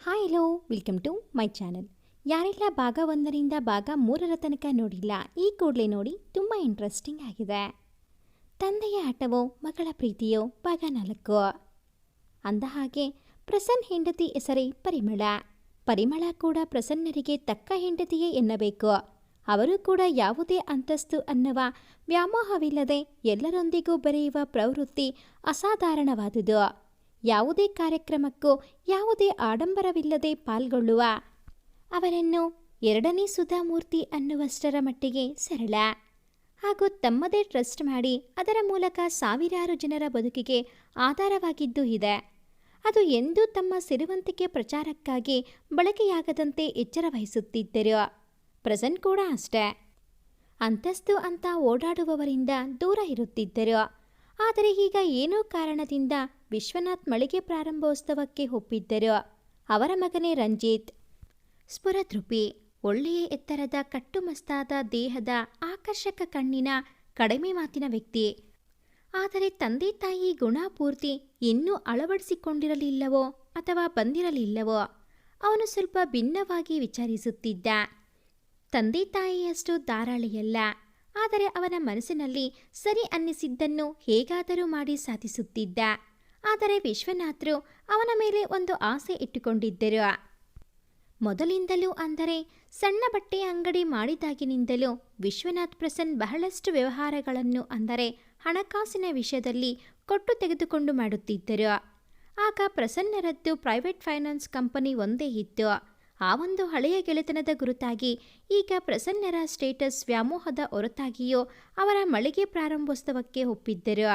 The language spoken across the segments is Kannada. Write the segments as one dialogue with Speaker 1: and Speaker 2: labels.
Speaker 1: Hi hello welcome to my channel ಯಾರೆಲ್ಲ ಭಾಗ ಒಂದರಿಂದ ಭಾಗ ಮೂರರ ತನಕ ನೋಡಿಲ್ಲ, ಈ ಕೂಡಲೇ ನೋಡಿ ತುಂಬ ಇಂಟ್ರೆಸ್ಟಿಂಗ್ ಆಗಿದೆ. ತಂದೆಯ ಆಟವೋ, ಮಗಳ ಪ್ರೀತಿಯೋ, ಭಾಗ ನಾಲ್ಕು. ಅಂದ ಹಾಗೆ, ಪ್ರಸನ್ನ ಹೆಂಡತಿ ಹೆಸರೇ ಪರಿಮಳ. ಪರಿಮಳ ಕೂಡ ಪ್ರಸನ್ನರಿಗೆ ತಕ್ಕ ಹೆಂಡತಿಯೇ ಎನ್ನಬೇಕು. ಅವರು ಕೂಡ ಯಾವುದೇ ಅಂತಸ್ತು ಅನ್ನುವ ವ್ಯಾಮೋಹವಿಲ್ಲದೆ ಎಲ್ಲರೊಂದಿಗೂ ಬೆರೆಯುವ ಪ್ರವೃತ್ತಿ ಅಸಾಧಾರಣವಾದುದು. ಯಾವುದೇ ಕಾರ್ಯಕ್ರಮಕ್ಕೂ ಯಾವುದೇ ಆಡಂಬರವಿಲ್ಲದೆ ಪಾಲ್ಗೊಳ್ಳುವ ಅವರನ್ನು ಎರಡನೇ ಸುಧಾಮೂರ್ತಿ ಅನ್ನುವಷ್ಟರ ಮಟ್ಟಿಗೆ ಸರಳ ಹಾಗೂ ತಮ್ಮದೇ ಟ್ರಸ್ಟ್ ಮಾಡಿ ಅದರ ಮೂಲಕ ಸಾವಿರಾರು ಜನರ ಬದುಕಿಗೆ ಆಧಾರವಾಗಿದ್ದು ಇದೆ. ಅದು ಎಂದೂ ತಮ್ಮ ಸಿರಿವಂತಿಕೆ ಪ್ರಚಾರಕ್ಕಾಗಿ ಬಳಕೆಯಾಗದಂತೆ ಎಚ್ಚರ ವಹಿಸುತ್ತಿದ್ದರು. ಪ್ರೆಸೆಂಟ್ ಕೂಡ ಅಷ್ಟೇ. ಅಂತಸ್ತು ಅಂತ ಓಡಾಡುವವರಿಂದ ದೂರ ಇರುತ್ತಿದ್ದರು. ಆದರೆ ಈಗ ಏನೋ ಕಾರಣದಿಂದ ವಿಶ್ವನಾಥ್ ಮಳಿಗೆ ಪ್ರಾರಂಭೋತ್ಸವಕ್ಕೆ ಒಪ್ಪಿದ್ದರು. ಅವರ ಮಗನೇ ರಂಜಿತ್. ಸ್ಫುರದೃಪಿ ಒಳ್ಳೆಯ ಎತ್ತರದ ಕಟ್ಟುಮಸ್ತಾದ ದೇಹದ ಆಕರ್ಷಕ ಕಣ್ಣಿನ ಕಡಿಮೆ ಮಾತಿನ ವ್ಯಕ್ತಿ. ಆದರೆ ತಂದೆ ತಾಯಿ ಗುಣಪೂರ್ತಿ ಇನ್ನೂ ಅಳವಡಿಸಿಕೊಂಡಿರಲಿಲ್ಲವೋ ಅಥವಾ ಬಂದಿರಲಿಲ್ಲವೋ ಅವನು ಸ್ವಲ್ಪ ಭಿನ್ನವಾಗಿ ವಿಚಾರಿಸುತ್ತಿದ್ದ. ತಂದೆ ತಾಯಿಯಷ್ಟು ಧಾರಾಳಿಯಲ್ಲ, ಆದರೆ ಅವನ ಮನಸ್ಸಿನಲ್ಲಿ ಸರಿ ಅನ್ನಿಸಿದ್ದನ್ನು ಹೇಗಾದರೂ ಮಾಡಿ ಸಾಧಿಸುತ್ತಿದ್ದ. ಆದರೆ ವಿಶ್ವನಾಥರು ಅವನ ಮೇಲೆ ಒಂದು ಆಸೆ ಇಟ್ಟುಕೊಂಡಿದ್ದರು. ಮೊದಲಿಂದಲೂ ಅಂದರೆ ಸಣ್ಣ ಬಟ್ಟೆಯ ಅಂಗಡಿ ಮಾಡಿದಾಗಿನಿಂದಲೂ ವಿಶ್ವನಾಥ್ ಪ್ರಸನ್ ಬಹಳಷ್ಟು ವ್ಯವಹಾರಗಳನ್ನು ಅಂದರೆ ಹಣಕಾಸಿನ ವಿಷಯದಲ್ಲಿ ಕೊಟ್ಟು ತೆಗೆದುಕೊಂಡು ಮಾಡುತ್ತಿದ್ದರು. ಆಗ ಪ್ರಸನ್ನರದ್ದು ಪ್ರೈವೇಟ್ ಫೈನಾನ್ಸ್ ಕಂಪನಿ ಒಂದೇ ಇತ್ತು. ಆ ಒಂದು ಹಳೆಯ ಗೆಳೆತನದ ಗುರುತಾಗಿ ಈಗ ಪ್ರಸನ್ನರ ಸ್ಟೇಟಸ್ ವ್ಯಾಮೋಹದ ಹೊರತಾಗಿಯೂ ಅವರ ಮಳಿಗೆ ಪ್ರಾರಂಭೋತ್ಸವಕ್ಕೆ ಒಪ್ಪಿದ್ದರು.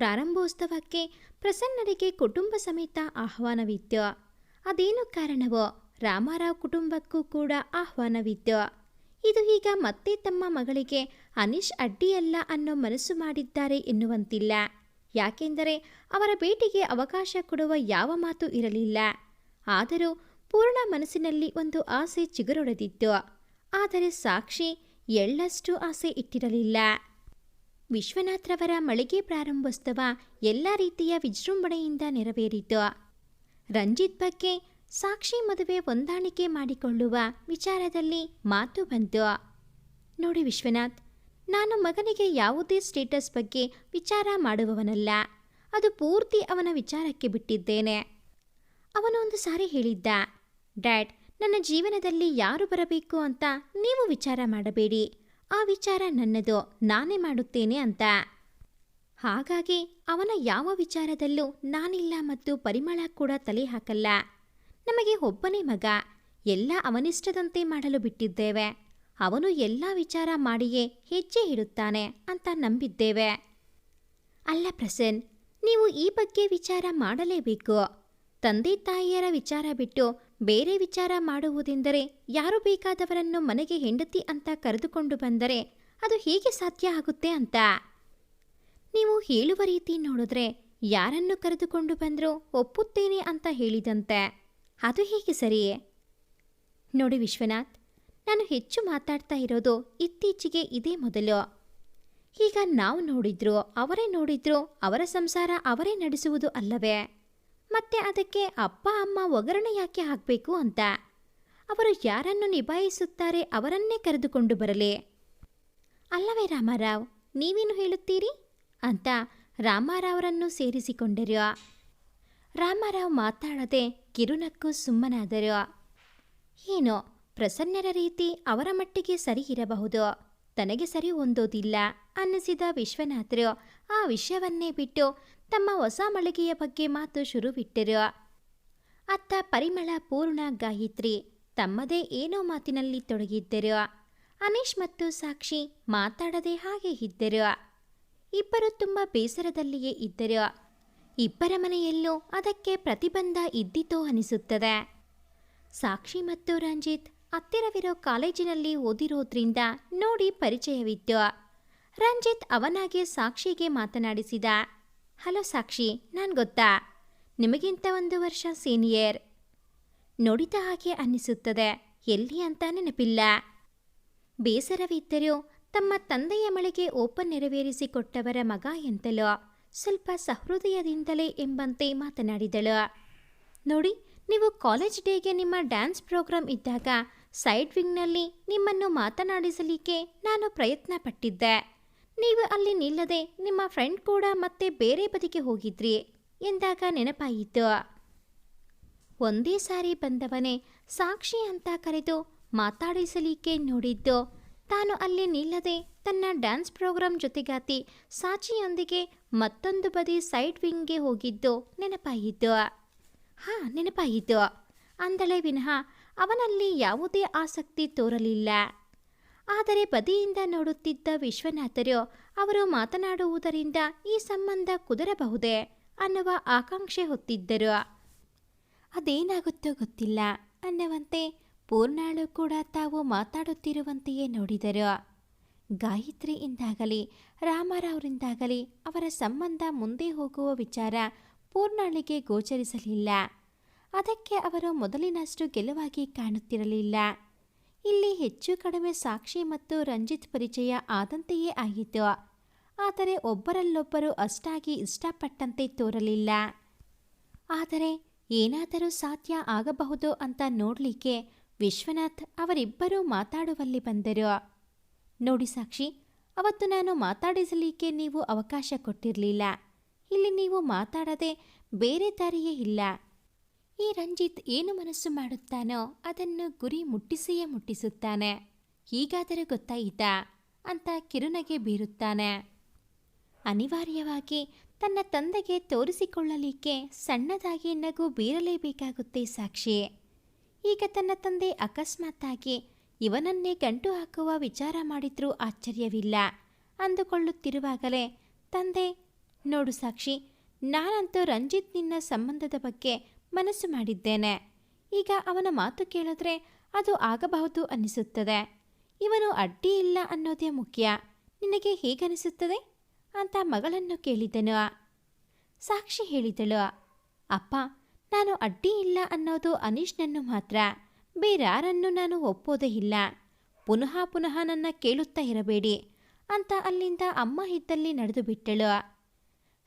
Speaker 1: ಪ್ರಾರಂಭೋತ್ಸವಕ್ಕೆ ಪ್ರಸನ್ನರಿಗೆ ಕುಟುಂಬ ಸಮೇತ ಆಹ್ವಾನವಿತ್ತು. ಅದೇನು ಕಾರಣವೋ ರಾಮಾರಾವ್ ಕುಟುಂಬಕ್ಕೂ ಕೂಡ ಆಹ್ವಾನವಿತ್ತು. ಇದು ಈಗ ಮತ್ತೆ ತಮ್ಮ ಮಗಳಿಗೆ ಅನೀಶ್ ಅಡ್ಡಿಯಲ್ಲ ಅನ್ನೋ ಮನಸ್ಸು ಮಾಡಿದ್ದಾರೆ ಎನ್ನುವಂತಿಲ್ಲ. ಯಾಕೆಂದರೆ ಅವರ ಭೇಟಿಗೆ ಅವಕಾಶ ಕೊಡುವ ಯಾವ ಮಾತು ಇರಲಿಲ್ಲ. ಆದರೂ ಪೂರ್ಣ ಮನಸ್ಸಿನಲ್ಲಿ ಒಂದು ಆಸೆ ಚಿಗುರೊಡೆದಿತ್ತು. ಆದರೆ ಸಾಕ್ಷಿ ಎಳ್ಳಷ್ಟು ಆಸೆ ಇಟ್ಟಿರಲಿಲ್ಲ. ವಿಶ್ವನಾಥ್ರವರ ಮಳಿಗೆ ಪ್ರಾರಂಭೋತ್ಸವ ಎಲ್ಲ ರೀತಿಯ ವಿಜೃಂಭಣೆಯಿಂದ ನೆರವೇರಿತು. ರಂಜಿತ್ ಬಗ್ಗೆ ಸಾಕ್ಷಿ ಮದುವೆ ಹೊಂದಾಣಿಕೆ ಮಾಡಿಕೊಳ್ಳುವ ವಿಚಾರದಲ್ಲಿ ಮಾತು ಬಂತು. ನೋಡಿ ವಿಶ್ವನಾಥ್, ನಾನು ಮಗನಿಗೆ ಯಾವುದೇ ಸ್ಟೇಟಸ್ ಬಗ್ಗೆ ವಿಚಾರ ಮಾಡುವವನಲ್ಲ. ಅದು ಪೂರ್ತಿ ಅವನ ವಿಚಾರಕ್ಕೆ ಬಿಟ್ಟಿದ್ದೇನೆ. ಅವನು ಒಂದು ಸಾರಿ ಹೇಳಿದ್ದ, ಡ್ಯಾಡ್, ನನ್ನ ಜೀವನದಲ್ಲಿ ಯಾರು ಬರಬೇಕು ಅಂತ ನೀವು ವಿಚಾರ ಮಾಡಬೇಡಿ. ಆ ವಿಚಾರ ನನ್ನದು, ನಾನೇ ಮಾಡುತ್ತೇನೆ ಅಂತ. ಹಾಗಾಗಿ ಅವನ ಯಾವ ವಿಚಾರದಲ್ಲೂ ನಾನಿಲ್ಲ ಮತ್ತು ಪರಿಮಳ ಕೂಡ ತಲೆ ಹಾಕಲ್ಲ. ನಮಗೆ ಒಬ್ಬನೇ ಮಗ, ಎಲ್ಲ ಅವನಿಷ್ಟದಂತೆ ಮಾಡಲು ಬಿಟ್ಟಿದ್ದೇವೆ. ಅವನು ಎಲ್ಲ ವಿಚಾರ ಮಾಡಿಯೇ ಹೆಜ್ಜೆ ಇಡುತ್ತಾನೆ ಅಂತ ನಂಬಿದ್ದೇವೆ. ಅಲ್ಲ ಪ್ರಸನ್, ನೀವು ಈ ಬಗ್ಗೆ ವಿಚಾರ ಮಾಡಲೇಬೇಕು. ತಂದೆ ತಾಯಿಯರ ವಿಚಾರ ಬಿಟ್ಟು ಬೇರೆ ವಿಚಾರ ಮಾಡುವುದೆಂದರೆ ಯಾರು ಬೇಕಾದವರನ್ನು ಮನೆಗೆ ಹೆಂಡತಿ ಅಂತ ಕರೆದುಕೊಂಡು ಬಂದರೆ ಅದು ಹೇಗೆ ಸಾಧ್ಯ ಆಗುತ್ತೆ ಅಂತ? ನೀವು ಹೇಳುವ ರೀತಿ ನೋಡಿದ್ರೆ ಯಾರನ್ನು ಕರೆದುಕೊಂಡು ಬಂದರೂ ಒಪ್ಪುತ್ತೇನೆ ಅಂತ ಹೇಳಿದಂತೆ. ಅದು ಹೇಗೆ ಸರಿಯೇ? ನೋಡಿ ವಿಶ್ವನಾಥ್, ನಾನು ಹೆಚ್ಚು ಮಾತಾಡ್ತಾ ಇರೋದು ಇತ್ತೀಚೆಗೆ ಇದೇ ಮೊದಲು. ಈಗ ನಾವು ನೋಡಿದ್ರು ಅವರೇ ನೋಡಿದ್ರು ಅವರ ಸಂಸಾರ ಅವರೇ ನಡೆಸುವುದು ಅಲ್ಲವೇ? ಮತ್ತೆ ಅದಕ್ಕೆ ಅಪ್ಪ, ಅಮ್ಮ ಒಗರಣೆ ಯಾಕೆ ಹಾಕಬೇಕು ಅಂತ? ಅವರು ಯಾರನ್ನು ನಿಭಾಯಿಸುತ್ತಾರೆ ಅವರನ್ನೇ ಕರೆದುಕೊಂಡು ಬರಲಿ. ಅಲ್ಲವೇ ರಾಮಾರಾವ್, ನೀವೇನು ಹೇಳುತ್ತೀರಿ? ಅಂತ ರಾಮಾರಾವ್ರನ್ನು ಸೇರಿಸಿಕೊಂಡರು. ರಾಮಾರಾವ್ ಮಾತಾಡದೆ ಕಿರುನಕ್ಕು ಸುಮ್ಮನಾದರು. ಏನೋ, ಪ್ರಸನ್ನರ ರೀತಿ ಅವರ ಮಟ್ಟಿಗೆ ಸರಿ ಇರಬಹುದು? ತನಗೆ ಸರಿ ಹೊಂದೋದಿಲ್ಲ ಅನ್ನಿಸಿದ ವಿಶ್ವನಾಥರು ಆ ವಿಷಯವನ್ನೇ ಬಿಟ್ಟು ತಮ್ಮ ಹೊಸ ಮಳಿಗೆಯ ಬಗ್ಗೆ ಮಾತು ಶುರುವಿಟ್ಟರು. ಅತ್ತ ಪರಿಮಳ ಪೂರ್ಣ ಗಾಯತ್ರಿ, ತಮ್ಮದೇ ಏನೋ ಮಾತಿನಲ್ಲಿ ತೊಡಗಿದ್ದರು. ಅನೀಶ್ ಮತ್ತು ಸಾಕ್ಷಿ ಮಾತಾಡದೆ ಹಾಗೆ ಇದ್ದರು. ಇಬ್ಬರು ತುಂಬ ಬೇಸರದಲ್ಲಿಯೇ ಇದ್ದರು. ಇಬ್ಬರ ಮನೆಯಲ್ಲೂ ಅದಕ್ಕೆ ಪ್ರತಿಬಂಧ ಇದ್ದಿತೋ ಅನಿಸುತ್ತದೆ. ಸಾಕ್ಷಿ ಮತ್ತು ರಂಜಿತ್ ಹತ್ತಿರವಿರೋ ಕಾಲೇಜಿನಲ್ಲಿ ಓದಿರೋದ್ರಿಂದ ನೋಡಿ ಪರಿಚಯವಿತ್ತು. ರಂಜಿತ್ ಅವನಾಗೆ ಸಾಕ್ಷಿಗೆ ಮಾತನಾಡಿಸಿದ. ಹಲೋ ಸಾಕ್ಷಿ, ನಾನು ಗೊತ್ತಾ? ನಿಮಗಿಂತ ಒಂದು ವರ್ಷ ಸೀನಿಯರ್. ನೋಡಿದ ಹಾಗೆ ಅನ್ನಿಸುತ್ತದೆ, ಎಲ್ಲಿ ಅಂತ ನೆನಪಿಲ್ಲ. ಬೇಸರವಿದ್ದರೂ ತಮ್ಮ ತಂದೆಯ ಮಳೆಗೆ ಓಪನ್ ನೆರವೇರಿಸಿಕೊಟ್ಟವರ ಮಗ ಎಂತಲೋ, ಸ್ವಲ್ಪ ಸಹೃದಯದಿಂದಲೇ ಎಂಬಂತೆ ಮಾತನಾಡಿದಳು. ನೋಡಿ, ನೀವು ಕಾಲೇಜ್ ಡೇಗೆ ನಿಮ್ಮ ಡ್ಯಾನ್ಸ್ ಪ್ರೋಗ್ರಾಮ್ ಇದ್ದಾಗ ಸೈಡ್ ವಿಂಗ್ನಲ್ಲಿ ನಿಮ್ಮನ್ನು ಮಾತನಾಡಿಸಲಿಕ್ಕೆ ನಾನು ಪ್ರಯತ್ನ ಪಟ್ಟಿದ್ದೆ ನೀವು ಅಲ್ಲಿ ನಿಲ್ಲದೆ ನಿಮ್ಮ ಫ್ರೆಂಡ್ ಕೂಡ ಮತ್ತೆ ಬೇರೆ ಬದಿಗೆ ಹೋಗಿದ್ರಿ ಎಂದಾಗ ನೆನಪಾಯಿತು. ಒಂದೇ ಸಾರಿ ಬಂದವನೇ ಸಾಕ್ಷಿ ಅಂತ ಕರೆದು ಮಾತಾಡಿಸಲಿಕ್ಕೆ ನೋಡಿದ್ದು. ತಾನು ಅಲ್ಲಿ ನಿಲ್ಲದೆ ತನ್ನ ಡ್ಯಾನ್ಸ್ ಪ್ರೋಗ್ರಾಂ ಜೊತೆಗಾತಿ ಸಾಚಿಯೊಂದಿಗೆ ಮತ್ತೊಂದು ಬದಿ ಸೈಡ್ ವಿಂಗ್ಗೆ ಹೋಗಿದ್ದು ನೆನಪಾಯಿತು. ಹಾ, ನೆನಪಾಯಿತು. ಅಂದಳೆ ವಿನಃ ಅವನಲ್ಲಿ ಯಾವುದೇ ಆಸಕ್ತಿ ತೋರಲಿಲ್ಲ. ಆದರೆ ಬದಿಯಿಂದ ನೋಡುತ್ತಿದ್ದ ವಿಶ್ವನಾಥರು, ಅವರು ಮಾತನಾಡುವುದರಿಂದ ಈ ಸಂಬಂಧ ಕುದುರಬಹುದೇ ಅನ್ನುವ ಆಕಾಂಕ್ಷೆ ಹೊತ್ತಿದ್ದರು. ಅದೇನಾಗುತ್ತೋ ಗೊತ್ತಿಲ್ಲ ಅನ್ನುವಂತೆ ಪೂರ್ಣಾಳು ಕೂಡ ತಾವು ಮಾತಾಡುತ್ತಿರುವಂತೆಯೇ ನೋಡಿದರು. ಗಾಯತ್ರಿಯಿಂದಾಗಲಿ ರಾಮರಾವ್ರಿಂದಾಗಲಿ ಅವರ ಸಂಬಂಧ ಮುಂದೆ ಹೋಗುವ ವಿಚಾರ ಪೂರ್ಣಾಳಿಗೆ ಗೋಚರಿಸಲಿಲ್ಲ. ಅದಕ್ಕೆ ಅವರು ಮೊದಲಿನಷ್ಟು ಗೆಲುವಾಗಿ ಕಾಣುತ್ತಿರಲಿಲ್ಲ. ಇಲ್ಲಿ ಹೆಚ್ಚು ಕಡಿಮೆ ಸಾಕ್ಷಿ ಮತ್ತು ರಂಜಿತ್ ಪರಿಚಯ ಆದಂತೆಯೇ ಆಗಿತ್ತು. ಆದರೆ ಒಬ್ಬರಲ್ಲೊಬ್ಬರು ಅಷ್ಟಾಗಿ ಇಷ್ಟಪಟ್ಟಂತೆ ತೋರಲಿಲ್ಲ. ಆದರೆ ಏನಾದರೂ ಸಾಧ್ಯ ಆಗಬಹುದು ಅಂತ ನೋಡಲಿಕ್ಕೆ ವಿಶ್ವನಾಥ್ ಅವರಿಬ್ಬರೂ ಮಾತಾಡುವಲ್ಲಿ ಬಂದರು. ನೋಡಿ ಸಾಕ್ಷಿ, ಅವತ್ತು ನಾನು ಮಾತಾಡಿಸಲಿಕ್ಕೆ ನೀವು ಅವಕಾಶ ಕೊಟ್ಟಿರಲಿಲ್ಲ. ಇಲ್ಲಿ ನೀವು ಮಾತಾಡದೆ ಬೇರೆ ದಾರಿಯೇ ಇಲ್ಲ. ಈ ರಂಜಿತ್ ಏನು ಮನಸ್ಸು ಮಾಡುತ್ತಾನೋ ಅದನ್ನು ಗುರಿ ಮುಟ್ಟಿಸಿಯೇ ಮುಟ್ಟಿಸುತ್ತಾನೆ. ಹೀಗಾದರೂ ಗೊತ್ತಾಯಿತಾ? ಅಂತ ಕಿರುನಗೆ ಬೀರುತ್ತಾನೆ. ಅನಿವಾರ್ಯವಾಗಿ ತನ್ನ ತಂದೆಗೆ ತೋರಿಸಿಕೊಳ್ಳಲಿಕ್ಕೆ ಸಣ್ಣದಾಗಿ ನಗು ಬೀರಲೇಬೇಕಾಗುತ್ತೆ ಸಾಕ್ಷಿ. ಈಗ ತನ್ನ ತಂದೆ ಅಕಸ್ಮಾತ್ತಾಗಿ ಇವನನ್ನೇ ಗಂಟು ಹಾಕುವ ವಿಚಾರ ಮಾಡಿದ್ರೂ ಆಶ್ಚರ್ಯವಿಲ್ಲ. ಅಂದುಕೊಳ್ಳುತ್ತಿರುವಾಗಲೇ, ತಂದೆ, ನೋಡು ಸಾಕ್ಷಿ, ನಾನಂತೂ ರಂಜಿತ್ ನಿನ್ನ ಸಂಬಂಧದ ಬಗ್ಗೆ ಮನಸ್ಸು ಮಾಡಿದ್ದೇನೆ. ಈಗ ಅವನ ಮಾತು ಕೇಳಿದ್ರೆ ಅದು ಆಗಬಹುದು ಅನ್ನಿಸುತ್ತದೆ. ಇವನು ಅಡ್ಡಿ ಇಲ್ಲ ಅನ್ನೋದೇ ಮುಖ್ಯ. ನಿನಗೆ ಹೇಗನಿಸುತ್ತದೆ ಅಂತ ಮಗಳನ್ನು ಕೇಳಿದನು. ಸಾಕ್ಷಿ ಹೇಳಿದಳು, ಅಪ್ಪ, ನಾನು ಅಡ್ಡಿ ಇಲ್ಲ ಅನ್ನೋದು ಅನೀಶ್ನನ್ನು ಮಾತ್ರ. ಬೇರಾರನ್ನು ನಾನು ಒಪ್ಪೋದೇ ಇಲ್ಲ. ಪುನಃ ಪುನಃ ನನ್ನ ಕೇಳುತ್ತಾ ಇರಬೇಡಿ ಅಂತ ಅಲ್ಲಿಂದ ಅಮ್ಮ ಇದ್ದಲ್ಲಿ ನಡೆದು ಬಿಟ್ಟಳು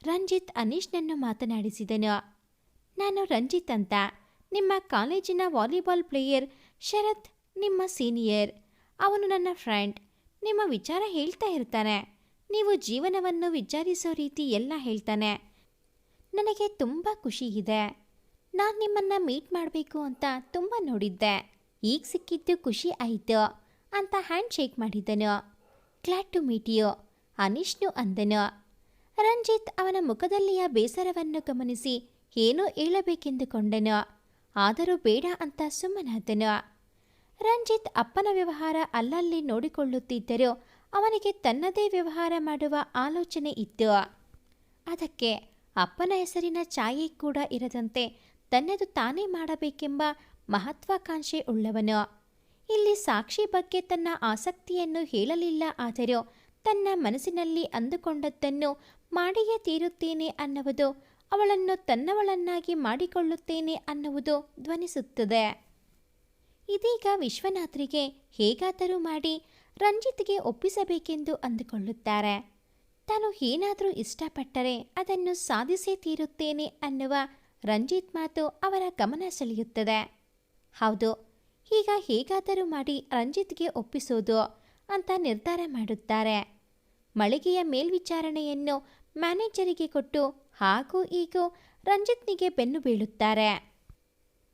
Speaker 1: ರಂಜಿತ್ ಅನೀಶ್ನನ್ನು ಮಾತನಾಡಿಸಿದನು. ನಾನು ರಂಜಿತ್ ಅಂತ. ನಿಮ್ಮ ಕಾಲೇಜಿನ ವಾಲಿಬಾಲ್ ಪ್ಲೇಯರ್ ಶರತ್, ನಿಮ್ಮ ಸೀನಿಯರ್. ಅವನು ನನ್ನ ಫ್ರೆಂಡ್. ನಿಮ್ಮ ವಿಚಾರ ಹೇಳ್ತಾ ಇರ್ತಾನೆ. ನೀವು ಜೀವನವನ್ನು ವಿಚಾರಿಸೋ ರೀತಿ ಎಲ್ಲ ಹೇಳ್ತಾನೆ. ನನಗೆ ತುಂಬ ಖುಷಿ ಇದೆ. ನಾನು ನಿಮ್ಮನ್ನು ಮೀಟ್ ಮಾಡಬೇಕು ಅಂತ ತುಂಬ ನೋಡಿದ್ದೆ. ಈಗ ಸಿಕ್ಕಿದ್ದು ಖುಷಿ ಆಯಿತು ಅಂತ ಹ್ಯಾಂಡ್ ಶೇಕ್ ಮಾಡಿದನು. ಕ್ಲಾಟ್ ಟು ಮೀಟ್ ಯು ಅನೀಶ್ನು ಅಂದನು. ರಂಜಿತ್ ಅವನ ಮುಖದಲ್ಲಿಯ ಬೇಸರವನ್ನು ಗಮನಿಸಿ ಏನೋ ಹೇಳಬೇಕೆಂದುಕೊಂಡನು. ಆದರೂ ಬೇಡ ಅಂತ ಸುಮ್ಮನಾದನು. ರಂಜಿತ್ ಅಪ್ಪನ ವ್ಯವಹಾರ ಅಲ್ಲಲ್ಲಿ ನೋಡಿಕೊಳ್ಳುತ್ತಿದ್ದರೂ ಅವನಿಗೆ ತನ್ನದೇ ವ್ಯವಹಾರ ಮಾಡುವ ಆಲೋಚನೆ ಇತ್ತು. ಅದಕ್ಕೆ ಅಪ್ಪನ ಹೆಸರಿನ ಛಾಯೆ ಕೂಡ ಇರದಂತೆ ತನ್ನದು ತಾನೇ ಮಾಡಬೇಕೆಂಬ ಮಹತ್ವಾಕಾಂಕ್ಷೆ ಉಳ್ಳವನು. ಇಲ್ಲಿ ಸಾಕ್ಷಿ ಬಗ್ಗೆ ತನ್ನ ಆಸಕ್ತಿಯನ್ನು ಹೇಳಲಿಲ್ಲ ಆದರೂ ತನ್ನ ಮನಸ್ಸಿನಲ್ಲಿ ಅಂದುಕೊಂಡದ್ದನ್ನು ಮಾಡಿಯೇ ತೀರುತ್ತೇನೆ ಅನ್ನುವುದು ಅವಳನ್ನು ತನ್ನವಳನ್ನಾಗಿ ಮಾಡಿಕೊಳ್ಳುತ್ತೇನೆ ಅನ್ನುವುದು ಧ್ವನಿಸುತ್ತದೆ. ಇದೀಗ ವಿಶ್ವನಾಥ್ರಿಗೆ ಹೇಗಾದರೂ ಮಾಡಿ ರಂಜಿತ್ಗೆ ಒಪ್ಪಿಸಬೇಕೆಂದು ಅಂದುಕೊಳ್ಳುತ್ತಾರೆ. ತಾನು ಏನಾದರೂ ಇಷ್ಟಪಟ್ಟರೆ ಅದನ್ನು ಸಾಧಿಸೇ ತೀರುತ್ತೇನೆ ಅನ್ನುವ ರಂಜಿತ್ ಮಾತು ಅವರ ಗಮನ ಸೆಳೆಯುತ್ತದೆ. ಹೌದು, ಈಗ ಹೇಗಾದರೂ ಮಾಡಿ ರಂಜಿತ್ಗೆ ಒಪ್ಪಿಸೋದು ಅಂತ ನಿರ್ಧಾರ ಮಾಡುತ್ತಾರೆ. ಮಳಿಗೆಯ ಮೇಲ್ವಿಚಾರಣೆಯನ್ನು ಮ್ಯಾನೇಜರಿಗೆ ಕೊಟ್ಟು ಹಾಗೂ ಈಗ ರಂಜಿತ್ನಿಗೆ ಬೆನ್ನು ಬೀಳುತ್ತಾರೆ.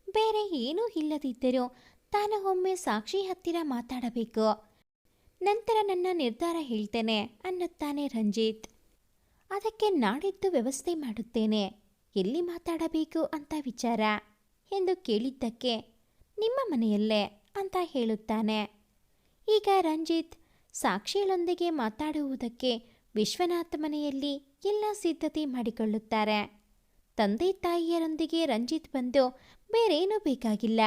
Speaker 1: ಬೇರೆ ಏನೂ ಇಲ್ಲದಿದ್ದರೂ ತಾನು ಒಮ್ಮೆ ಸಾಕ್ಷಿ ಹತ್ತಿರ ಮಾತಾಡಬೇಕು. ನಂತರ ನನ್ನ ನಿರ್ಧಾರ ಹೇಳ್ತೇನೆ ಅನ್ನುತ್ತಾನೆ ರಂಜಿತ್. ಅದಕ್ಕೆ ನಾಡಿದ್ದು ವ್ಯವಸ್ಥೆ ಮಾಡುತ್ತೇನೆ. ಎಲ್ಲಿ ಮಾತಾಡಬೇಕು ಅಂತ ವಿಚಾರ? ಎಂದು ಕೇಳಿದ್ದಕ್ಕೆ ನಿಮ್ಮ ಮನೆಯಲ್ಲೇ ಅಂತ ಹೇಳುತ್ತಾನೆ. ಈಗ ರಂಜಿತ್ ಸಾಕ್ಷಿಗಳೊಂದಿಗೆ ಮಾತಾಡುವುದಕ್ಕೆ ವಿಶ್ವನಾಥ ಮನೆಯಲ್ಲಿ ಎಲ್ಲ ಸಿದ್ಧತೆ ಮಾಡಿಕೊಳ್ಳುತ್ತಾರೆ. ತಂದೆ ತಾಯಿಯರೊಂದಿಗೆ ರಂಜಿತ್ ಬಂದು ಬೇರೇನೂ ಬೇಕಾಗಿಲ್ಲ.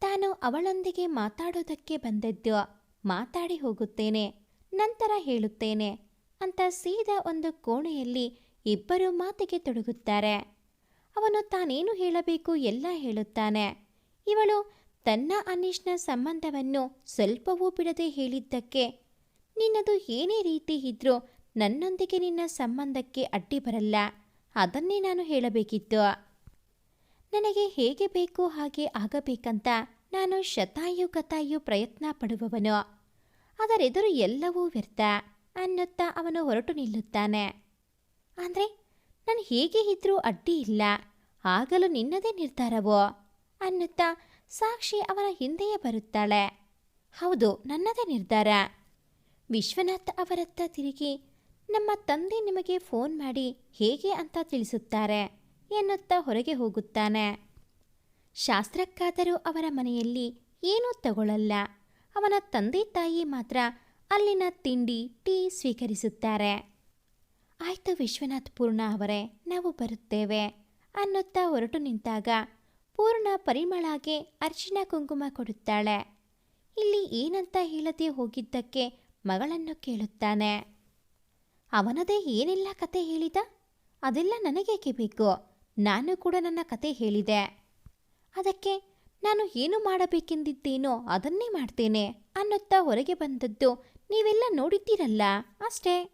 Speaker 1: ತಾನು ಅವಳೊಂದಿಗೆ ಮಾತಾಡೋದಕ್ಕೆ ಬಂದದ್ದು. ಮಾತಾಡಿ ಹೋಗುತ್ತೇನೆ, ನಂತರ ಹೇಳುತ್ತೇನೆ ಅಂತ ಸೀದಾ ಒಂದು ಕೋಣೆಯಲ್ಲಿ ಇಬ್ಬರು ಮಾತಿಗೆ ತೊಡಗುತ್ತಾರೆ. ಅವನು ತಾನೇನು ಹೇಳಬೇಕು ಎಲ್ಲ ಹೇಳುತ್ತಾನೆ. ಇವಳು ತನ್ನ ಅನಿಶ್ನ ಸಂಬಂಧವನ್ನು ಸ್ವಲ್ಪವೂ ಬಿಡದೆ ಹೇಳಿದ್ದಕ್ಕೆ ನಿನ್ನದು ಏನೇ ರೀತಿ ಇದ್ರೂ ನನ್ನೊಂದಿಗೆ ನಿನ್ನ ಸಂಬಂಧಕ್ಕೆ ಅಡ್ಡಿ ಬರಲ್ಲ. ಅದನ್ನೇ ನಾನು ಹೇಳಬೇಕಿತ್ತು. ನನಗೆ ಹೇಗೆ ಬೇಕು ಹಾಗೆ ಆಗಬೇಕಂತ ನಾನು ಶತಾಯು ಕತಾಯು ಪ್ರಯತ್ನ ಪಡುವವನು. ಅದರೆದುರು ಎಲ್ಲವೂ ವ್ಯರ್ಥ ಅನ್ನುತ್ತಾ ಅವನು ಹೊರಟು ನಿಲ್ಲುತ್ತಾನೆ. ಅಂದರೆ ನಾನು ಹೇಗೆ ಇದ್ರೂ ಅಡ್ಡಿ ಇಲ್ಲ, ಆಗಲು ನಿನ್ನದೇ ನಿರ್ಧಾರವೋ ಅನ್ನುತ್ತಾ ಸಾಕ್ಷಿ ಅವನ ಹಿಂದೆಯೇ ಬರುತ್ತಾಳೆ. ಹೌದು, ನನ್ನದೇ ನಿರ್ಧಾರ. ವಿಶ್ವನಾಥ್ ಅವರತ್ತ ತಿರುಗಿ, ನಮ್ಮ ತಂದೆ ನಿಮಗೆ ಫೋನ್ ಮಾಡಿ ಹೇಗೆ ಅಂತ ತಿಳಿಸುತ್ತಾರೆ ಎನ್ನುತ್ತಾ ಹೊರಗೆ ಹೋಗುತ್ತಾನೆ. ಶಾಸ್ತ್ರಕ್ಕಾದರೂ ಅವರ ಮನೆಯಲ್ಲಿ ಏನೂ ತಗೊಳ್ಳಲ್ಲ ಅವನ ತಂದೆ ತಾಯಿ ಮಾತ್ರ ಅಲ್ಲಿನ ತಿಂಡಿ, ಟೀ ಸ್ವೀಕರಿಸುತ್ತಾರೆ. ಆಯ್ತು ವಿಶ್ವನಾಥ್ ಪೂರ್ಣ ಅವರೇ, ನಾವು ಬರುತ್ತೇವೆ ಅನ್ನುತ್ತಾ ಹೊರಟು ನಿಂತಾಗ ಪೂರ್ಣ ಪರಿಮಳಾಗೆ ಅರ್ಚನಾ ಕುಂಕುಮ ಕೊಡುತ್ತಾಳೆ. ಇಲ್ಲಿ ಏನಂತ ಹೇಳದೆ ಹೋಗಿದ್ದಕ್ಕೆ ಮಗಳನ್ನು ಕೇಳುತ್ತಾನೆ. ಅವನದೇ ಏನೆಲ್ಲ ಕತೆ ಹೇಳಿದ? ಅದೆಲ್ಲ ನನಗೇಕೆ ಬೇಕು? ನಾನು ಕೂಡ ನನ್ನ ಕತೆ ಹೇಳಿದೆ. ಅದಕ್ಕೆ ನಾನು ಏನು ಮಾಡಬೇಕೆಂದಿದ್ದೇನೋ ಅದನ್ನೇ ಮಾಡ್ತೇನೆ ಅನ್ನುತ್ತಾ ಹೊರಗೆ ಬಂದದ್ದು ನೀವೆಲ್ಲ ನೋಡಿದ್ದೀರಲ್ಲ ಅಷ್ಟೇ.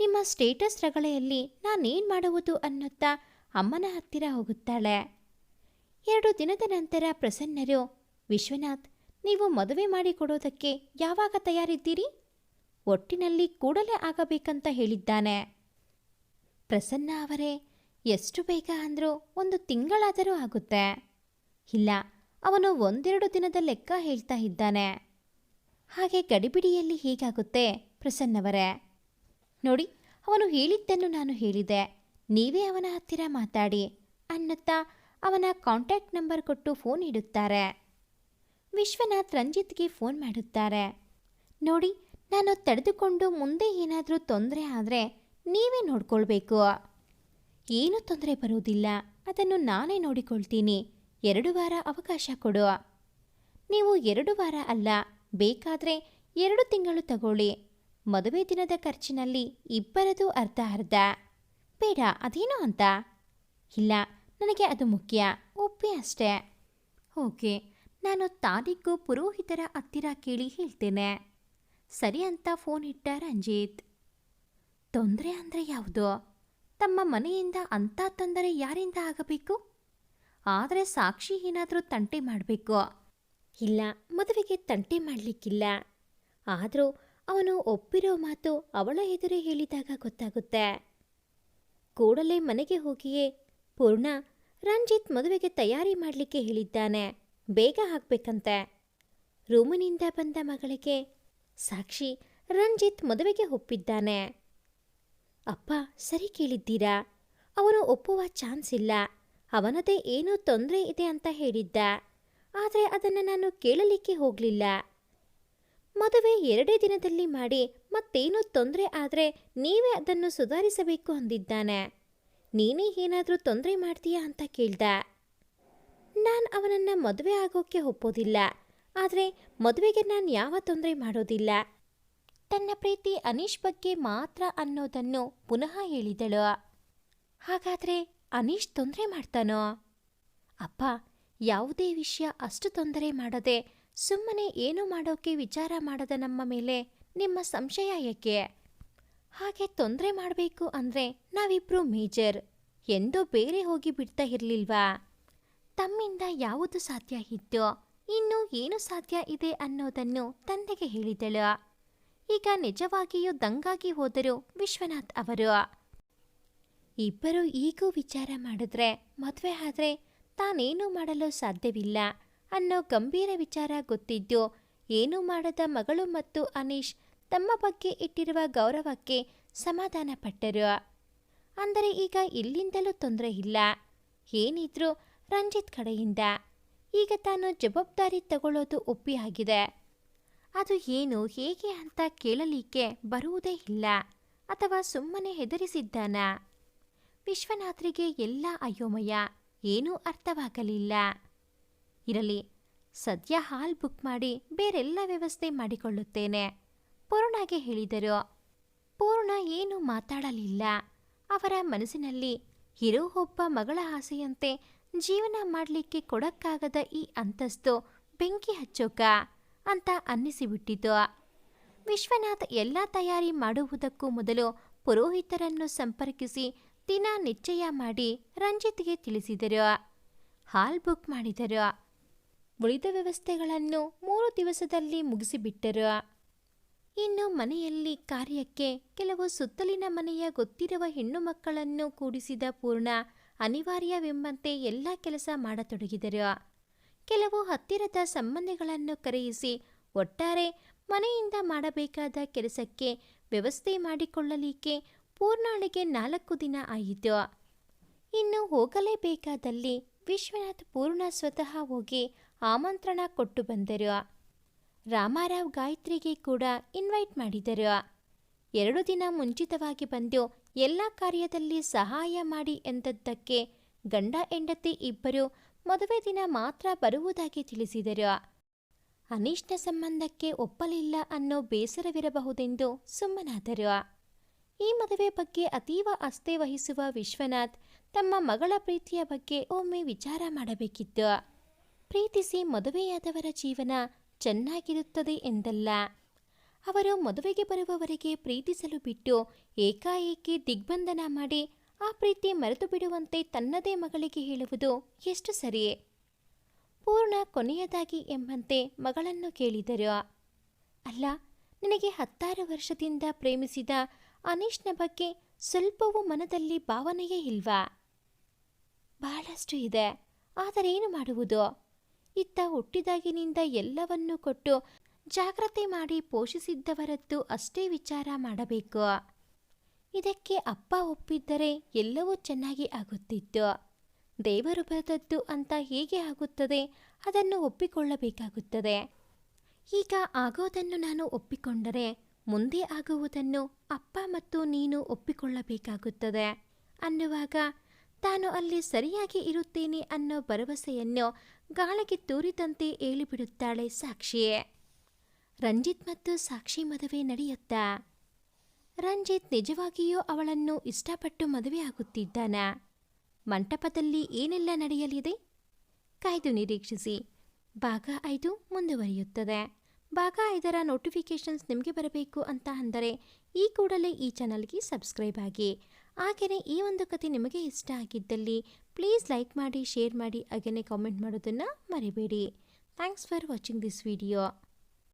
Speaker 1: ನಿಮ್ಮ ಸ್ಟೇಟಸ್ ರಗಳೆಯಲ್ಲಿ ನಾನೇನು ಮಾಡುವುದು ಅನ್ನುತ್ತಾ ಅಮ್ಮನ ಹತ್ತಿರ ಹೋಗುತ್ತಾಳೆ. ಎರಡು ದಿನದ ನಂತರ ಪ್ರಸನ್ನರು, ವಿಶ್ವನಾಥ್ ನೀವು ಮದುವೆ ಮಾಡಿಕೊಡೋದಕ್ಕೆ ಯಾವಾಗ ತಯಾರಿದ್ದೀರಿ? ಒಟ್ಟಿನಲ್ಲಿ ಕೂಡಲೇ ಆಗಬೇಕಂತ ಹೇಳಿದ್ದಾನೆ. ಪ್ರಸನ್ನ ಅವರೇ, ಎಷ್ಟು ಬೇಗ ಅಂದರೂ ಒಂದು ತಿಂಗಳಾದರೂ ಆಗುತ್ತೆ. ಇಲ್ಲ, ಅವನು ಒಂದೆರಡು ದಿನದ ಲೆಕ್ಕ ಹೇಳ್ತಾ ಇದ್ದಾನೆ. ಹಾಗೆ ಗಡಿಬಿಡಿಯಲ್ಲಿ ಹೀಗಾಗುತ್ತೆ ಪ್ರಸನ್ನವರೇ? ನೋಡಿ, ಅವನು ಹೇಳಿದ್ದನ್ನು ನಾನು ಹೇಳಿದೆ. ನೀವೇ ಅವನ ಹತ್ತಿರ ಮಾತಾಡಿ ಅನ್ನುತ್ತಾ ಅವನ ಕಾಂಟ್ಯಾಕ್ಟ್ ನಂಬರ್ ಕೊಟ್ಟು ಫೋನ್ ಇಡುತ್ತಾರೆ. ವಿಶ್ವನಾಥ್ ರಂಜಿತ್ಗೆ ಫೋನ್ ಮಾಡುತ್ತಾರೆ. ನೋಡಿ, ನಾನು ತಡೆದುಕೊಂಡು ಮುಂದೆ ಏನಾದರೂ ತೊಂದರೆ ಆದರೆ ನೀವೇ ನೋಡ್ಕೊಳ್ಬೇಕು. ಏನೂ ತೊಂದರೆ ಬರುವುದಿಲ್ಲ. ಅದನ್ನು ನಾನೇ ನೋಡಿಕೊಳ್ತೀನಿ. ಎರಡು ವಾರ ಅವಕಾಶ ಕೊಡು. ನೀವು ಎರಡು ವಾರ ಅಲ್ಲ, ಬೇಕಾದರೆ ಎರಡು ತಿಂಗಳು ತಗೊಳ್ಳಿ. ಮದುವೆ ದಿನದ ಖರ್ಚಿನಲ್ಲಿ ಇಬ್ಬರದು ಅರ್ಧ ಅರ್ಧ. ಬೇಡ, ಅದೇನೋ ಅಂತ? ಇಲ್ಲ, ನನಗೆ ಅದು ಮುಖ್ಯ, ಒಪ್ಪಿ ಅಷ್ಟೇ. ಓಕೆ. ನಾನು ತಾನಿಗೂ ಪುರೋಹಿತರ ಹತ್ತಿರ ಕೇಳಿ ಹೇಳ್ತೇನೆ. ಸರಿ ಅಂತ ಫೋನ್ ಇಟ್ಟ ರಂಜಿತ್. ತೊಂದರೆ ಅಂದರೆ ಯಾವುದು? ತಮ್ಮ ಮನೆಯಿಂದ ಅಂಥ ತೊಂದರೆ ಯಾರಿಂದ ಆಗಬೇಕು? ಆದರೆ ಸಾಕ್ಷಿ ಏನಾದರೂ ತಂಟೆ ಮಾಡಬೇಕು? ಇಲ್ಲ, ಮದುವೆಗೆ ತಂಟೆ ಮಾಡಲಿಕ್ಕಿಲ್ಲ. ಆದರೂ ಅವನು ಒಪ್ಪಿರೋ ಮಾತು ಅವಳ ಎದುರೇ ಹೇಳಿದಾಗ ಗೊತ್ತಾಗುತ್ತೆ. ಕೂಡಲೇ ಮನೆಗೆ ಹೋಗಿಯೇ ಪೂರ್ಣ ರಂಜಿತ್ ಮದುವೆಗೆ ತಯಾರಿ ಮಾಡಲಿಕ್ಕೆ ಹೇಳಿದ್ದಾನೆ. ಬೇಗ ಹಾಕ್ಬೇಕಂತೆ ರೂಮಿನಿಂದ ಬಂದ ಮಗಳಿಗೆ ಸಾಕ್ಷಿ ರಂಜಿತ್ ಮದುವೆಗೆ ಒಪ್ಪಿದ್ದಾನೆ. ಅಪ್ಪ, ಸರಿ ಕೇಳಿದ್ದೀರಾ? ಅವನು ಒಪ್ಪುವ ಚಾನ್ಸ್ ಇಲ್ಲ. ಅವನದೇ ಏನೋ ತೊಂದರೆ ಇದೆ ಅಂತ ಹೇಳಿದ್ದ. ಆದರೆ ಅದನ್ನು ನಾನು ಕೇಳಲಿಕ್ಕೆ ಹೋಗಲಿಲ್ಲ. ಮದುವೆ ಎರಡೇ ದಿನದಲ್ಲಿ ಮಾಡಿ ಮತ್ತೇನೋ ತೊಂದರೆ ಆದರೆ ನೀವೇ ಅದನ್ನು ಸುಧಾರಿಸಬೇಕು ಅಂದಿದ್ದಾನೆ. ನೀನೇ ಏನಾದರೂ ತೊಂದರೆ ಮಾಡ್ತೀಯಾ ಅಂತ ಕೇಳ್ದ. ನಾನು ಅವನನ್ನು ಮದುವೆ ಆಗೋಕ್ಕೆ ಒಪ್ಪೋದಿಲ್ಲ. ಆದರೆ ಮದುವೆಗೆ ನಾನು ಯಾವ ತೊಂದರೆ ಮಾಡೋದಿಲ್ಲ. ತನ್ನ ಪ್ರೀತಿ ಅನೀಶ್ ಬಗ್ಗೆ ಮಾತ್ರ ಅನ್ನೋದನ್ನು ಪುನಃ ಹೇಳಿದಳು. ಹಾಗಾದರೆ ಅನೀಶ್ ತೊಂದರೆ ಮಾಡ್ತಾನೋ? ಅಪ್ಪ, ಯಾವುದೇ ವಿಷಯ ಅಷ್ಟು ತೊಂದರೆ ಮಾಡದೆ ಸುಮ್ಮನೆ ಏನು ಮಾಡೋಕೆ ವಿಚಾರ ಮಾಡದ ನಮ್ಮ ಮೇಲೆ ನಿಮ್ಮ ಸಂಶಯ ಏಕೆ ಹಾಗೆ ತೊಂದರೆ ಮಾಡಬೇಕು ಅಂದರೆ ನಾವಿಬ್ರು ಮೇಜರ್. ಎಂದೋ ಬೇರೆ ಹೋಗಿ ಬಿಡ್ತಾ ಇರಲಿಲ್ವಾ? ತಮ್ಮಿಂದ ಯಾವುದು ಸಾಧ್ಯ ಇತ್ತು ಇನ್ನು ಏನು ಸಾಧ್ಯ ಇದೆ ಅನ್ನೋದನ್ನು ತಂದೆಗೆ ಹೇಳಿದಳು. ಈಗ ನಿಜವಾಗಿಯೂ ದಂಗಾಗಿ ಹೋದರು ವಿಶ್ವನಾಥ್ ಅವರು. ಇಬ್ಬರು ಈಗೂ ವಿಚಾರ ಮಾಡಿದ್ರೆ ಮದುವೆ ಆದರೆ ತಾನೇನು ಮಾಡಲು ಸಾಧ್ಯವಿಲ್ಲ ಅನ್ನೋ ಗಂಭೀರ ವಿಚಾರ ಗೊತ್ತಿದ್ದು, ಏನೂ ಮಾಡದ ಮಗಳು ಮತ್ತು ಅನೀಶ್ ತಮ್ಮ ಬಗ್ಗೆ ಇಟ್ಟಿರುವ ಗೌರವಕ್ಕೆ ಸಮಾಧಾನ ಪಟ್ಟರು ಅಂದರೆ ಈಗ ಇಲ್ಲಿಂದಲೂ ತೊಂದರೆ ಇಲ್ಲ. ಏನಿದ್ರೂ ರಂಜಿತ್ ಕಡೆಯಿಂದ. ಈಗ ತಾನು ಜವಾಬ್ದಾರಿ ತಗೊಳ್ಳೋದು ಒಪ್ಪಿ ಆಗಿದೆ ಅದು ಏನು, ಹೇಗೆ ಅಂತ ಕೇಳಲಿಕ್ಕೆ ಬರುವುದೇ ಇಲ್ಲ. ಅಥವಾ ಸುಮ್ಮನೆ ಹೆದರಿಸಿದ್ದಾನ? ವಿಶ್ವನಾಥ್ರಿಗೆ ಎಲ್ಲ ಅಯೋಮಯ. ಏನೂ ಅರ್ಥವಾಗಲಿಲ್ಲ. ಇರಲಿ, ಸದ್ಯ ಹಾಲ್ ಬುಕ್ ಮಾಡಿ ಬೇರೆಲ್ಲ ವ್ಯವಸ್ಥೆ ಮಾಡಿಕೊಳ್ಳುತ್ತೇನೆ, ಪೂರ್ಣಗೆ ಹೇಳಿದರು. ಪೂರ್ಣ ಏನು ಮಾತಾಡಲಿಲ್ಲ. ಅವರ ಮನಸ್ಸಿನಲ್ಲಿ ಇರೋ ಒಬ್ಬ ಮಗಳ ಆಸೆಯಂತೆ ಜೀವನ ಮಾಡಲಿಕ್ಕೆ ಕೊಡಕ್ಕಾಗದ ಈ ಅಂತಸ್ತು ಬೆಂಕಿ ಹಚ್ಚೋಕ ಅಂತ ಅನ್ನಿಸಿಬಿಟ್ಟಿತು. ವಿಶ್ವನಾಥ್ ಎಲ್ಲ ತಯಾರಿ ಮಾಡುವುದಕ್ಕೂ ಮೊದಲು ಪುರೋಹಿತರನ್ನು ಸಂಪರ್ಕಿಸಿ ದಿನ ನಿಶ್ಚಯ ಮಾಡಿ ರಂಜಿತ್ಗೆ ತಿಳಿಸಿದರು. ಹಾಲ್ ಬುಕ್ ಮಾಡಿದರು. ಉಳಿದ ವ್ಯವಸ್ಥೆಗಳನ್ನು ಮೂರು ದಿವಸದಲ್ಲಿ ಮುಗಿಸಿಬಿಟ್ಟರು. ಇನ್ನು ಮನೆಯಲ್ಲಿ ಕಾರ್ಯಕ್ಕೆ ಕೆಲವು ಸುತ್ತಲಿನ ಮನೆಯ ಗೊತ್ತಿರುವ ಹೆಣ್ಣು ಮಕ್ಕಳನ್ನು ಕೂಡಿಸಿದ ಪೂರ್ಣ ಅನಿವಾರ್ಯವೆಂಬಂತೆ ಎಲ್ಲ ಕೆಲಸ ಮಾಡತೊಡಗಿದರು. ಕೆಲವು ಹತ್ತಿರದ ಸಂಬಂಧಿಗಳನ್ನು ಕರೆಯಿಸಿ ಒಟ್ಟಾರೆ ಮನೆಯಿಂದ ಮಾಡಬೇಕಾದ ಕೆಲಸಕ್ಕೆ ವ್ಯವಸ್ಥೆ ಮಾಡಿಕೊಳ್ಳಲಿಕ್ಕೆ ಪೂರ್ಣಾಳಿಗೆ ನಾಲ್ಕು ದಿನ ಆಯಿತು. ಇನ್ನು ಹೋಗಲೇಬೇಕಾದಲ್ಲಿ ವಿಶ್ವನಾಥ್ ಪೂರ್ಣ ಸ್ವತಃ ಹೋಗಿ ಆಮಂತ್ರಣ ಕೊಟ್ಟು ಬಂದರು. ರಾಮಾರಾವ್ ಗಾಯತ್ರಿಗೆ ಕೂಡ ಇನ್ವೈಟ್ ಮಾಡಿದರು. ಎರಡು ದಿನ ಮುಂಚಿತವಾಗಿ ಬಂದು ಎಲ್ಲ ಕಾರ್ಯದಲ್ಲಿ ಸಹಾಯ ಮಾಡಿ ಎಂದದ್ದಕ್ಕೆ ಗಂಡ ಹೆಂಡತಿ ಇಬ್ಬರು ಮದುವೆ ದಿನ ಮಾತ್ರ ಬರುವುದಾಗಿ ತಿಳಿಸಿದರು. ಅನಿಷ್ಟ ಸಂಬಂಧಕ್ಕೆ ಒಪ್ಪಲಿಲ್ಲ ಅನ್ನೋ ಬೇಸರವಿರಬಹುದೆಂದು ಸುಮ್ಮನಾದರು. ಈ ಮದುವೆ ಬಗ್ಗೆ ಅತೀವ ಅಸ್ತೆ ವಹಿಸುವ ವಿಶ್ವನಾಥ್ ತಮ್ಮ ಮಗಳ ಪ್ರೀತಿಯ ಬಗ್ಗೆ ಒಮ್ಮೆ ವಿಚಾರ ಮಾಡಬೇಕಿತ್ತು. ಪ್ರೀತಿಸಿ ಮದುವೆಯಾದವರ ಜೀವನ ಚೆನ್ನಾಗಿರುತ್ತದೆ ಎಂದಲ್ಲ. ಅವರು ಮದುವೆಗೆ ಬರುವವರೆಗೆ ಪ್ರೀತಿಸಲು ಬಿಟ್ಟು ಏಕಾಏಕಿ ದಿಗ್ಬಂಧನ ಮಾಡಿ ಆ ಪ್ರೀತಿ ಮರೆತು ಬಿಡುವಂತೆ ತನ್ನದೇ ಮಗಳಿಗೆ ಹೇಳುವುದು ಎಷ್ಟು ಸರಿಯೇ? ಪೂರ್ಣ ಕೊನೆಯದಾಗಿ ಎಂಬಂತೆ ಮಗಳನ್ನು ಕೇಳಿದರು. ಅಲ್ಲ, ನಿನಗೆ ಹತ್ತಾರು ವರ್ಷದಿಂದ ಪ್ರೇಮಿಸಿದ ಅನೀಶ್ನ ಬಗ್ಗೆ ಸ್ವಲ್ಪವೂ ಮನದಲ್ಲಿ ಭಾವನೆಯೇ ಇಲ್ವಾ? ಬಹಳಷ್ಟು ಇದೆ ಆದರೇನು ಮಾಡುವುದು? ಇತ್ತ ಹುಟ್ಟಿದಾಗಿನಿಂದ ಎಲ್ಲವನ್ನೂ ಕೊಟ್ಟು ಜಾಗ್ರತೆ ಮಾಡಿ ಪೋಷಿಸಿದ್ದವರದ್ದು ಅಷ್ಟೇ ವಿಚಾರ ಮಾಡಬೇಕು. ಇದಕ್ಕೆ ಅಪ್ಪ ಒಪ್ಪಿದ್ದರೆ ಎಲ್ಲವೂ ಚೆನ್ನಾಗಿ ಆಗುತ್ತಿತ್ತು. ದೇವರು ಬರೆದದ್ದು ಅಂತ ಹೇಗೆ ಆಗುತ್ತದೆ ಅದನ್ನು ಒಪ್ಪಿಕೊಳ್ಳಬೇಕಾಗುತ್ತದೆ. ಈಗ ಆಗೋದನ್ನು ನಾನು ಒಪ್ಪಿಕೊಂಡರೆ ಮುಂದೆ ಆಗುವುದನ್ನು ಅಪ್ಪ ಮತ್ತು ನೀನು ಒಪ್ಪಿಕೊಳ್ಳಬೇಕಾಗುತ್ತದೆ ಅನ್ನುವಾಗ ತಾನು ಅಲ್ಲಿ ಸರಿಯಾಗಿ ಇರುತ್ತೇನೆ ಅನ್ನೋ ಭರವಸೆಯನ್ನು ಗಾಳಿಗೆ ತೂರಿದಂತೆ ಹೇಳಿಬಿಡುತ್ತಾಳೆ ಸಾಕ್ಷಿಯೇ. ರಂಜಿತ್ ಮತ್ತು ಸಾಕ್ಷಿ ಮದುವೆ ನಡೆಯುತ್ತಾ. ರಂಜಿತ್ ನಿಜವಾಗಿಯೂ ಅವಳನ್ನು ಇಷ್ಟಪಟ್ಟು ಮದುವೆಯಾಗುತ್ತಿದ್ದಾನ ಮಂಟಪದಲ್ಲಿ ಏನೆಲ್ಲ ನಡೆಯಲಿದೆ? ಕಾಯ್ದು ನಿರೀಕ್ಷಿಸಿ. ಭಾಗ ಐದು ಮುಂದುವರಿಯುತ್ತದೆ. ಭಾಗ ಐದರ ನೋಟಿಫಿಕೇಷನ್ಸ್ ನಿಮಗೆ ಬರಬೇಕು ಅಂತ ಅಂದರೆ ಈ ಕೂಡಲೇ ಈ ಚಾನಲ್ಗೆ ಸಬ್ಸ್ಕ್ರೈಬ್ ಆಗಿ. ಹಾಗೆಯೇ ಈ ಒಂದು ಕತೆ ನಿಮಗೆ ಇಷ್ಟ ಆಗಿದ್ದಲ್ಲಿ ಪ್ಲೀಸ್ ಲೈಕ್ ಮಾಡಿ ಶೇರ್ ಮಾಡಿ ಹಾಗೆಯೇ ಕಾಮೆಂಟ್ ಮಾಡೋದನ್ನು ಮರಿಬೇಡಿ. Thanks for watching this video